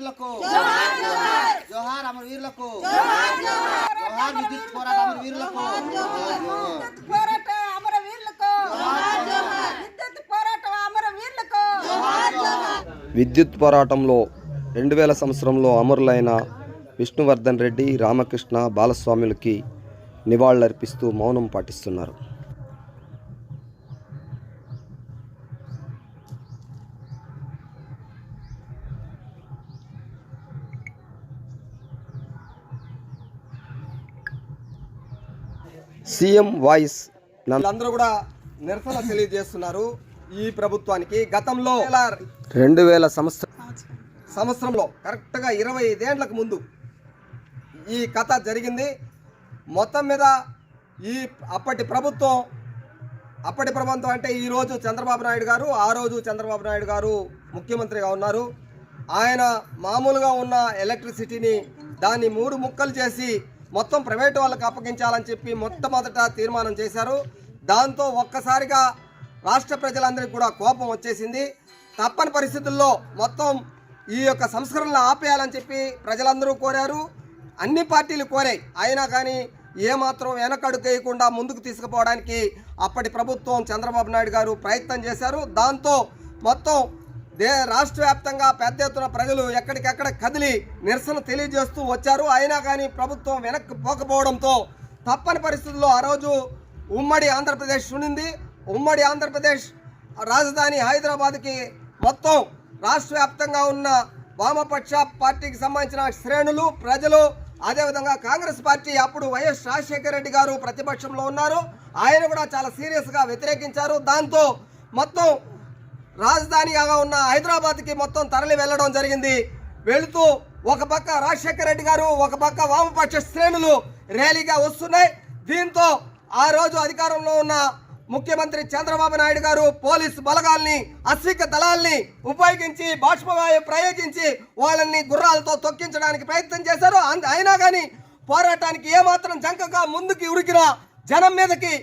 వీరులకు. జోహార్ అమర వీరులకు. జోహార్ విద్యుత్ పోరాట అమర వీరులకు. విద్యుత్ పోరాట అమర వీరులకు. విద్యుత్ పోరాట అమర వీరులకు. విద్యుత్ పోరాటంలో రెండు వేల సంవత్సరంలో అమరులైన విష్ణువర్ధన్ రెడ్డి రామకృష్ణ బాలస్వాములకి నివాళులర్పిస్తూ మౌనం పాటిస్తున్నారు. సీఎం వాయిస్ వీళ్ళందరూ కూడా నిరసన తెలియజేస్తున్నారు ఈ ప్రభుత్వానికి. గతంలో రెండు వేల సంవత్సరం సంవత్సరంలో కరెక్ట్గా ఇరవై ఐదేండ్లకు ముందు ఈ కథ జరిగింది. మొత్తం మీద ఈ అప్పటి ప్రభుత్వం అప్పటి ప్రభుత్వం అంటే ఈ రోజు చంద్రబాబు నాయుడు గారు ఆ రోజు చంద్రబాబు నాయుడు గారు ముఖ్యమంత్రిగా ఉన్నారు. ఆయన మామూలుగా ఉన్న ఎలక్ట్రిసిటీని దాన్ని మూడు ముక్కలు చేసి మొత్తం ప్రైవేట్ వాళ్ళకి అప్పగించాలని చెప్పి మొట్టమొదట తీర్మానం చేశారు. దాంతో ఒక్కసారిగా రాష్ట్ర ప్రజలందరికీ కూడా కోపం వచ్చేసింది. తప్పని పరిస్థితుల్లో మొత్తం ఈ యొక్క సంస్కరణలు ఆపేయాలని చెప్పి ప్రజలందరూ కోరారు. అన్ని పార్టీలు కోరాయి. అయినా కానీ ఏమాత్రం వెనకడుకేయకుండా ముందుకు తీసుకుపోవడానికి అప్పటి ప్రభుత్వం చంద్రబాబు నాయుడు గారు ప్రయత్నం చేశారు. దాంతో మొత్తం దే రాష్ట్ర వ్యాప్తంగా పెద్ద ఎత్తున ప్రజలు ఎక్కడికెక్కడ కదిలి నిరసన తెలియజేస్తూ వచ్చారు. అయినా కానీ ప్రభుత్వం వెనక్కి పోకపోవడంతో తప్పని పరిస్థితుల్లో ఆ రోజు ఉమ్మడి ఆంధ్రప్రదేశ్ ఉండింది ఉమ్మడి ఆంధ్రప్రదేశ్ రాజధాని హైదరాబాద్కి మొత్తం రాష్ట్ర వ్యాప్తంగా ఉన్న వామపక్ష పార్టీకి సంబంధించిన శ్రేణులు ప్రజలు అదేవిధంగా కాంగ్రెస్ పార్టీ అప్పుడు వైఎస్ రాజశేఖర రెడ్డి గారు ప్రతిపక్షంలో ఉన్నారు. ఆయన కూడా చాలా సీరియస్గా వ్యతిరేకించారు. దాంతో మొత్తం రాజధానిగా ఉన్న హైదరాబాద్కి మొత్తం తరలి వెళ్ళడం జరిగింది. వెళుతూ ఒక పక్క రాజశేఖర రెడ్డి గారు ఒక పక్క వామపక్ష శ్రేణులు ర్యాలీగా వస్తున్నాయి. దీంతో ఆ రోజు అధికారంలో ఉన్న ముఖ్యమంత్రి చంద్రబాబు నాయుడు గారు పోలీసు బలగాల్ని అశ్విక దళాల్ని ఉపయోగించి బాష్పవాయు ప్రయోగించి వాళ్ళని గుర్రాలతో తొక్కించడానికి ప్రయత్నం చేశారు. అంద- అయినా కానీ పోరాటానికి ఏమాత్రం జంకగా ముందుకి ఉరికిన జనం మీదకి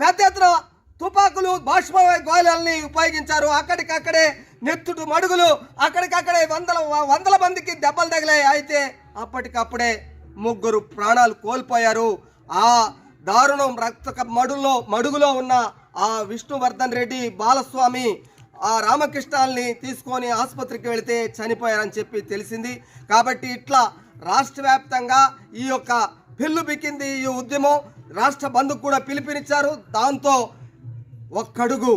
పెద్ద ఎత్తున తుపాకులు బాష్ప గోళాలని ఉపయోగించారు. అక్కడికక్కడే నెత్తుడు మడుగులు అక్కడికక్కడే వందల వందల మందికి దెబ్బలు తగిలాయి. అయితే అప్పటికప్పుడే ముగ్గురు ప్రాణాలు కోల్పోయారు. ఆ దారుణం రక్త మడులో మడుగులో ఉన్న ఆ విష్ణువర్ధన్ రెడ్డి బాలస్వామి ఆ రామకృష్ణాల్ని తీసుకొని ఆసుపత్రికి వెళితే చనిపోయారని చెప్పి తెలిసింది. కాబట్టి ఇట్లా రాష్ట్ర వ్యాప్తంగా ఈ యొక్క పిల్లు బిక్కింది ఈ ఉద్యమం. రాష్ట్ర బంధుకు కూడా పిలుపునిచ్చారు. దాంతో ఒక్కడుగు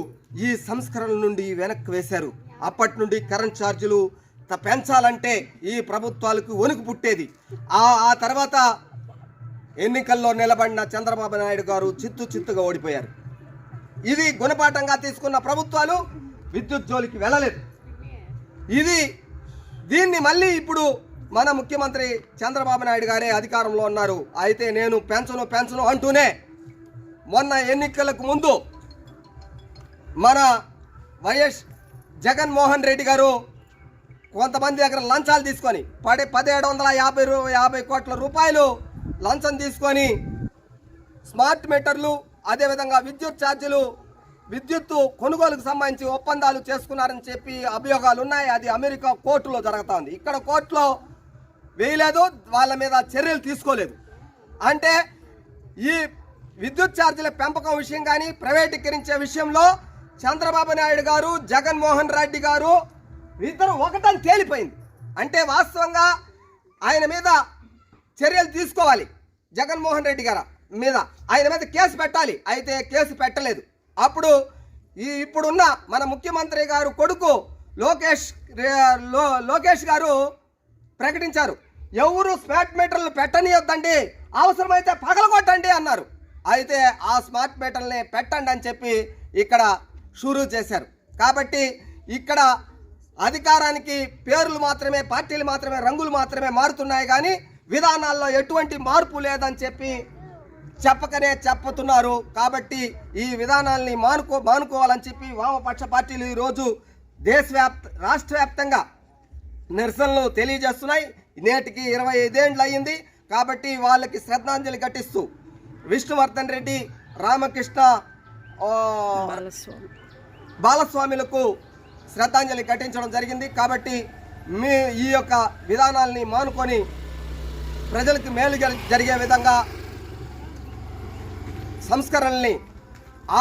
ఈ సంస్కరణల నుండి వెనక్కి వేశారు. అప్పటి నుండి కరెంట్ ఛార్జీలు పెంచాలంటే ఈ ప్రభుత్వాలకు వణుకు పుట్టేది. ఆ ఆ తర్వాత ఎన్నికల్లో నిలబడిన చంద్రబాబు నాయుడు గారు చిత్తు చిత్తుగా ఓడిపోయారు. ఇది గుణపాఠంగా తీసుకున్న ప్రభుత్వాలు విద్యుత్ జోలికి వెళ్ళలేదు. ఇది దీన్ని మళ్ళీ ఇప్పుడు మన ముఖ్యమంత్రి చంద్రబాబు నాయుడు గారే అధికారంలో ఉన్నారు. అయితే నేను పెంచను పెంచను అంటూనే మొన్న ఎన్నికలకు ముందు మన వైఎస్ జగన్మోహన్ రెడ్డి గారు కొంతమంది దగ్గర లంచాలు తీసుకొని పడే పదిహేడు వందల యాభై రూ యాభై కోట్ల రూపాయలు లంచం తీసుకొని స్మార్ట్ మీటర్లు అదేవిధంగా విద్యుత్ ఛార్జీలు విద్యుత్తు కొనుగోలుకు సంబంధించి ఒప్పందాలు చేసుకున్నారని చెప్పి అభియోగాలు ఉన్నాయి. అది అమెరికా కోర్టులో జరుగుతూ ఉంది ఇక్కడ కోర్టులో వేయలేదు వాళ్ళ మీద చర్యలు తీసుకోలేదు. అంటే ఈ విద్యుత్ ఛార్జీల పెంపకం విషయం కానీ ప్రైవేటీకరించే విషయంలో చంద్రబాబు నాయుడు గారు జగన్మోహన్ రెడ్డి గారు ఇద్దరు ఒకటని తేలిపోయింది. అంటే వాస్తవంగా ఆయన మీద చర్యలు తీసుకోవాలి జగన్మోహన్ రెడ్డి గారు మీద. ఆయన మీద కేసు పెట్టాలి. అయితే కేసు పెట్టలేదు. అప్పుడు ఈ ఇప్పుడున్న మన ముఖ్యమంత్రి గారు కొడుకు లోకేష్ లో- లోకేష్ గారు ప్రకటించారు. ఎవరు స్మార్ట్ మీటర్లు పెట్టనియొద్దండి. అవసరమైతే పగలగొట్టండి అన్నారు. అయితే ఆ స్మార్ట్ మీటర్ని పెట్టండి అని చెప్పి ఇక్కడ షురూ చేశారు. కాబట్టి ఇక్కడ అధికారానికి పేర్లు మాత్రమే పార్టీలు మాత్రమే రంగులు మాత్రమే మారుతున్నాయి కానీ విధానాల్లో ఎటువంటి మార్పు లేదని చెప్పి చెప్పకనే చెప్పుతున్నారు. కాబట్టి ఈ విధానాల్ని మానుకో మానుకోవాలని చెప్పి వామపక్ష పార్టీలు ఈరోజు దేశవ్యాప్త రాష్ట్ర వ్యాప్తంగా నిరసనలు తెలియజేస్తున్నాయి. నేటికి ఇరవై ఐదేండ్లు అయ్యింది. కాబట్టి వాళ్ళకి శ్రద్ధాంజలి ఘటిస్తూ విష్ణువర్ధన్ రెడ్డి రామకృష్ణ బాలస్వాములకు శ్రద్ధాంజలి ఘటించడం జరిగింది. కాబట్టి మీ ఈ యొక్క విధానాల్ని మానుకొని ప్రజలకు మేలు జరిగే విధంగా సంస్కరణల్ని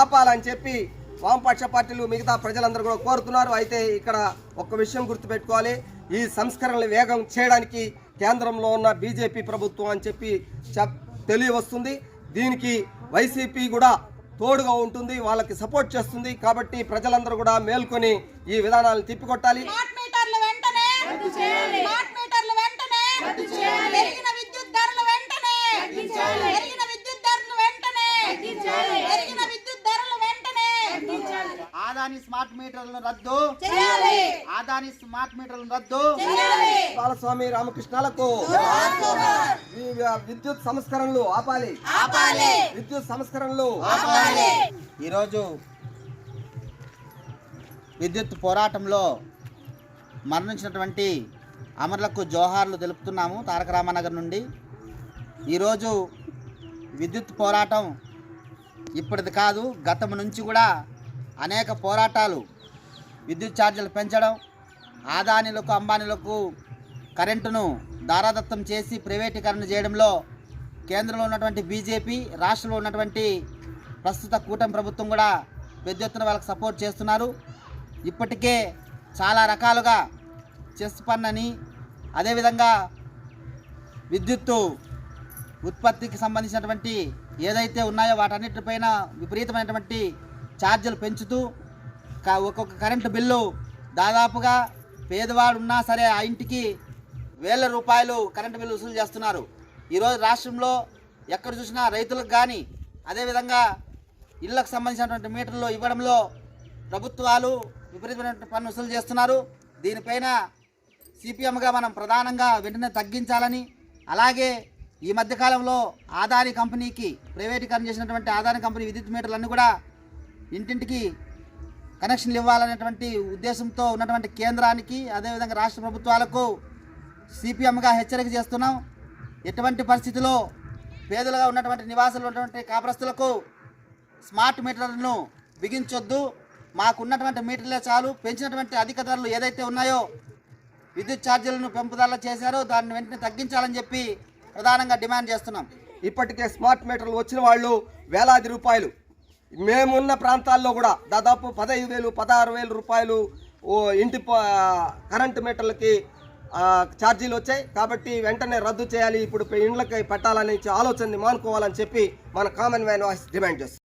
ఆపాలని చెప్పి వామపక్ష పార్టీలు మిగతా ప్రజలందరూ కూడా కోరుతున్నారు. అయితే ఇక్కడ ఒక్క విషయం గుర్తుపెట్టుకోవాలి. ఈ సంస్కరణలు వేగం చేయడానికి కేంద్రంలో ఉన్న బీజేపీ ప్రభుత్వం అని చెప్పి చెప్ తెలియవస్తుంది. దీనికి వైసీపీ కూడా తోడుగా ఉంటుంది వాళ్ళకి సపోర్ట్ చేస్తుంది. కాబట్టి ప్రజలందరూ కూడా మేల్కొని ఈ విధానాలను తిప్పికొట్టాలి. విద్యుత్ ధరలు వెంటనే పెరిగిన విద్యుత్ ధరలు వెంటనే పెరిగిన విద్యుత్ ధరలు వెంటనే ఆదాని స్మార్ట్ మీటర్లను రద్దు. చేయాలి. ఆదాని స్మార్ట్ మీటర్లను రద్దు. చేయాలి. బాలస్వామి రామకృష్ణాలకు విద్యుత్ సంస్కరణలు ఆపాలి. ఆపాలి. విద్యుత్ సంస్కరణలు ఆపాలి. ఈరోజు విద్యుత్ పోరాటంలో మరణించినటువంటి అమరులకు జోహార్లు తెలుపుతున్నాము తారక రామానగర్ నుండి. ఈరోజు విద్యుత్ పోరాటం ఇప్పటిది కాదు గతం నుంచి కూడా అనేక పోరాటాలు విద్యుత్ ఛార్జీలు పెంచడం ఆదానీలకు అంబానీలకు కరెంటును దారాదత్తం చేసి ప్రైవేటీకరణ చేయడంలో కేంద్రంలో ఉన్నటువంటి బీజేపీ రాష్ట్రంలో ఉన్నటువంటి ప్రస్తుత కూటమి ప్రభుత్వం కూడా పెద్ద ఎత్తున వాళ్ళకి సపోర్ట్ చేస్తున్నారు. ఇప్పటికే చాలా రకాలుగా చెస్ పన్ను అని అదేవిధంగా విద్యుత్తు ఉత్పత్తికి సంబంధించినటువంటి ఏదైతే ఉన్నాయో వాటన్నిటిపైన విపరీతమైనటువంటి ఛార్జీలు పెంచుతూ ఒక్కొక్క కరెంటు బిల్లు దాదాపుగా పేదవాడు ఉన్నా సరే ఆ ఇంటికి వేల రూపాయలు కరెంటు బిల్లు వసూలు చేస్తున్నారు. ఈరోజు రాష్ట్రంలో ఎక్కడ చూసినా రైతులకు కానీ అదేవిధంగా ఇళ్ళకు సంబంధించినటువంటి మీటర్లు ఇవ్వడంలో ప్రభుత్వాలు విపరీతమైనటువంటి పన్ను వసూలు చేస్తున్నారు. దీనిపైన సిపిఎంగా మనం ప్రధానంగా వెంటనే తగ్గించాలని అలాగే ఈ మధ్యకాలంలో ఆదాని కంపెనీకి ప్రైవేటీకరణ చేసినటువంటి ఆదాని కంపెనీ విద్యుత్ మీటర్లన్నీ కూడా ఇంటింటికి కనెక్షన్లు ఇవ్వాలనేటువంటి ఉద్దేశంతో ఉన్నటువంటి కేంద్రానికి అదేవిధంగా రాష్ట్ర ప్రభుత్వాలకు సిపిఎంగా హెచ్చరిక చేస్తున్నాం. ఎటువంటి పరిస్థితిలో పేదలుగా ఉన్నటువంటి నివాసాలు ఉన్నటువంటి కాపురస్తులకు స్మార్ట్ మీటర్లను బిగించొద్దు. మాకున్నటువంటి మీటర్లే చాలు. పెంచినటువంటి అధిక ధరలు ఏదైతే ఉన్నాయో విద్యుత్ ఛార్జీలను పెంపుదల చేశారో దాన్ని వెంటనే తగ్గించాలని చెప్పి ప్రధానంగా డిమాండ్ చేస్తున్నాం. ఇప్పటికే స్మార్ట్ మీటర్లు వచ్చిన వాళ్ళు వేలాది రూపాయలు మేమున్న ప్రాంతాల్లో కూడా దాదాపు పదహైదు వేలు పదహారు వేలు రూపాయలు ఇంటి కరెంటు మీటర్లకి ఛార్జీలు వచ్చాయి. కాబట్టి వెంటనే రద్దు చేయాలి. ఇప్పుడు ఇండ్లకి పెట్టాలని ఆలోచనని మానుకోవాలని చెప్పి మన కామన్ మ్యాన్ వాయిస్ డిమాండ్ చేస్తుంది